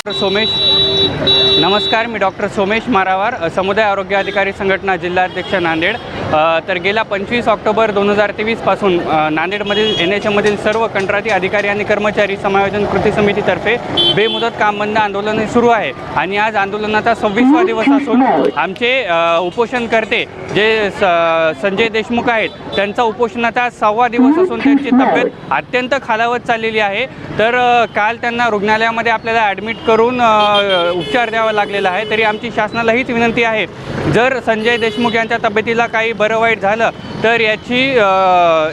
Doctor Somesh. नमस्कार मी doctor Somesh Marawar समुदाय आरोग्य अधिकारी संघटना जिल्हाध्यक्ष नांदेड. तर गेल्या पंचवीस ऑक्टोबर दोन हजार तेवीसपासून नांदेडमधील एन एच एममधील सर्व कंत्राटी अधिकारी आणि कर्मचारी समायोजन कृती समितीतर्फे बेमुदत काम बंद आंदोलन हे सुरू आहे. आणि आज आंदोलनाचा सव्वीसवा दिवस असून आमचे उपोषणकर्ते जे स संजय देशमुख आहेत त्यांचा उपोषणाचा सहावा दिवस असून त्यांची तब्येत अत्यंत खालावत चाललेली आहे. तर काल त्यांना रुग्णालयामध्ये आपल्याला ॲडमिट करून उपचार द्यावा लागलेला आहे. तरी आमची शासनाला हीच विनंती आहे. जर संजय देशमुख यांच्या तब्येतीला काही बरं वाईट झालं तर याची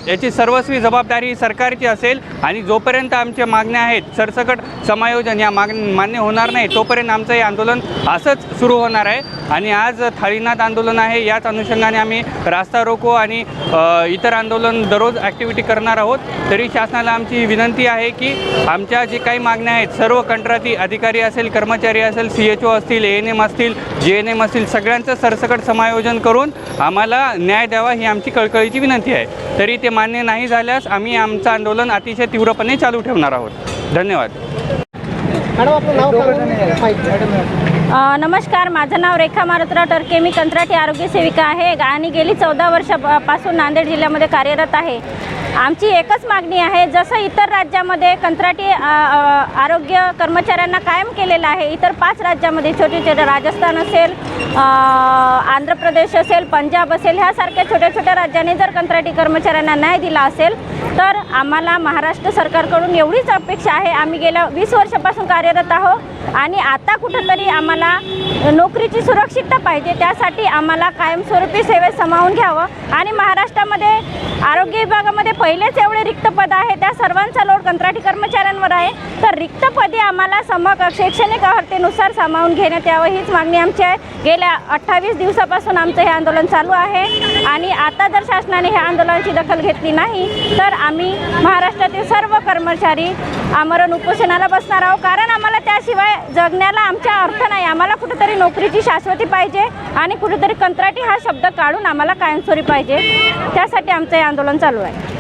याची सर्वस्वी जबाबदारी सरकारची असेल आणि जोपर्यंत आमच्या मागण्या आहेत सरसकट समायोजन या माग मान्य होणार नाही तोपर्यंत आमचं हे आंदोलन असंच सुरू होणार आहे. आणि आज थाळीनाथ आंदोलन आहे याच अनुषंगाने आम्ही रास्ता रोको आणि इतर आंदोलन दररोज ॲक्टिव्हिटी करणार आहोत. तरी शासनाला आमची विनंती आहे की आमच्या जे काही मागण्या आहेत सर्व कंत्राटी अधिकारी असेल कर्मचारी असेल सी एच ओ असतील ए एन एम असतील जे एन एम असतील सगळ्यांचं सरसकट समायोजन करून आम्हाला न्याय द्यावा ही आमची कळकळीची विनंती आहे. तरी ते मान्य नाही झाल्यास आम्ही आमचं आंदोलन अतिशय तीव्रपणे चालू ठेवणार आहोत. धन्यवाद. मॅडम आपलं नाव नमस्कार माझं नाव रेखा मारुतराव टर्के. मी कंत्राटी आरोग्य सेविका आहे. आणि गेली चौदा वर्षापासून नांदेड जिल्ह्यामध्ये कार्यरत आहे. आमची एकच मागणी आहे जसं इतर राज्यामध्ये कंत्राटी आरोग्य कर्मचाऱ्यांना कायम केलेलं आहे इतर पाच राज्यामध्ये छोटे छोटे राजस्थान असेल आंध्र प्रदेश असेल पंजाब असेल ह्यासारख्या छोट्या छोट्या राज्यांनी जर कंत्राटी कर्मचाऱ्यांना न्याय दिला असेल तर आम्हाला महाराष्ट्र सरकारकडून एवढीच अपेक्षा आहे. आम्ही गेल्या वीस वर्षापासून कार्यरत आहोत. आणि आता कुठंतरी आम्हाला नोकरीची सुरक्षितता पाहिजे त्यासाठी आम्हाला कायमस्वरूपी सेवेत सामावून घ्यावं. आणि महाराष्ट्रामध्ये आरोग्य विभागामध्ये पहिलेच एवढे रिक्त पद आहे त्या सर्वांचा लोड कंत्राटी कर्मचाऱ्यांवर आहे. तर रिक्त पदे आम्हाला समक शैक्षणिक अर्हतेनुसार सामावून घेण्यात यावं हीच मागणी आमची आहे. गेल्या अठ्ठावीस दिवसापासून आमचं हे आंदोलन चालू आहे. आणि आता जर शासनाने ह्या आंदोलनाची दखल घेतली नाही तर आम्ही महाराष्ट्रातील सर्व कर्मचारी आमरण उपोषणाला बसणार आहोत. कारण आम्हाला त्याशिवाय जगण्याला आमच्या अर्थ नाही. आम्हाला कुठेतरी नोकरीची शाश्वती पाहिजे आणि कुठेतरी कंत्राटी हा शब्द काढून आम्हाला कायमस्वरूपी पाहिजे. त्यासाठी आमचं हे आंदोलन चालू आहे.